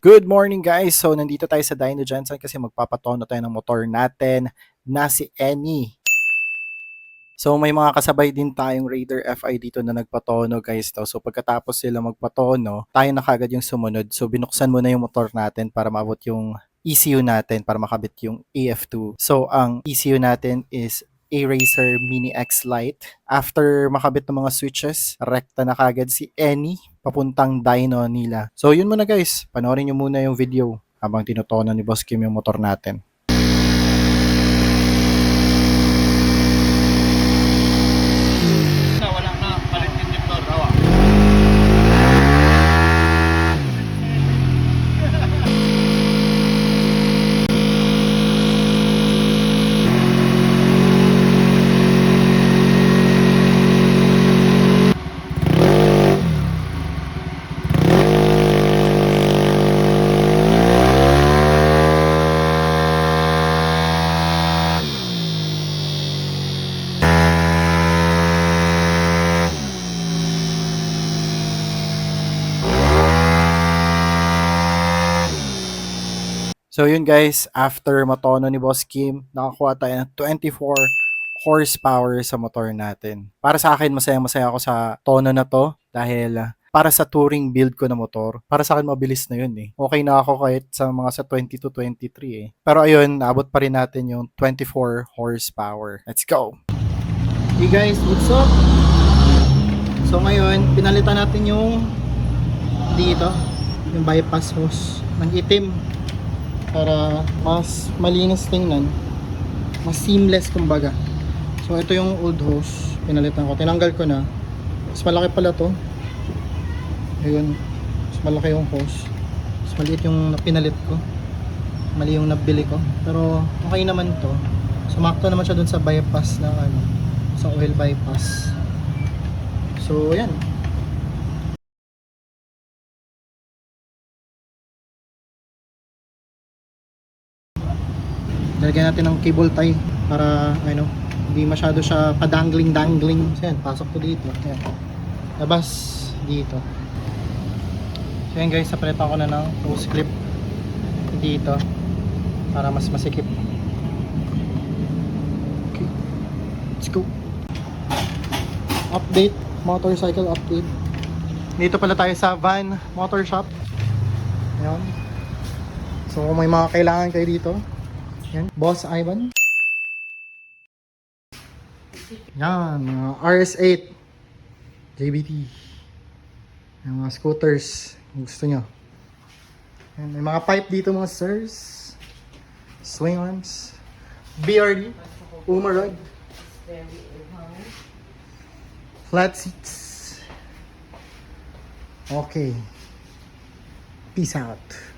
Good morning guys! So nandito tayo sa Dino Jensen kasi magpapatono tayo ng motor natin na si Eni. So may mga kasabay din tayong Raider FI dito na nagpatono guys. To. So pagkatapos sila magpatono, tayo na kagad yung sumunod. So binuksan muna yung motor natin para maabot yung ECU natin para makabit yung AF2. So ang ECU natin is A-Racer Mini X Lite. After makabit ng mga switches, rekta na kagad si Eni papuntang dyno nila. So yun muna guys, panoorin nyo muna yung video habang tinutono ni Boss Kim yung motor natin. So yun guys, after matono ni Boss Kim, nakakuha tayo ng 24 horsepower sa motor natin. Para sa akin, masaya-masaya ako sa tono na to dahil ah, para sa touring build ko na motor, para sa akin mabilis na yun eh. Okay na ako kahit sa mga sa 20 to 23 eh. Pero ayun, naabot pa rin natin yung 24 horsepower. Let's go! Hey guys, what's up? So ngayon, pinalitan natin yung dito, yung bypass hose ng itim para mas malinis tingnan. Mas seamless kumbaga. So ito yung old hose. Pinalitan ko. Tinanggal ko na. Mas malaki pala to. Ayun. Mas malaki yung hose. Mas maliit yung pinalit ko. Mali yung nabili ko. Pero okay naman to. Sumakto naman siya dun sa bypass na ano sa oil bypass. So yan Lalagyan natin ng cable tie para ano, hindi masyado siya padangling-dangling. So yan, pasok to dito. Yan. Labas dito. So yan guys, sapalitan ko na ng hose clip dito para mas masikip. Okay. Let's go. Update, motorcycle update. Dito pala tayo sa Van Motor Shop. Ayan. So kung may mga kailangan kayo dito, yan, Boss Ivan. Yan, mga RS8. JBT. Yung mga scooters. Gusto nyo. Yan, may mga pipe dito mga sirs. Swing arms. BRD. Uma rod. Flat seats. Okay. Peace out.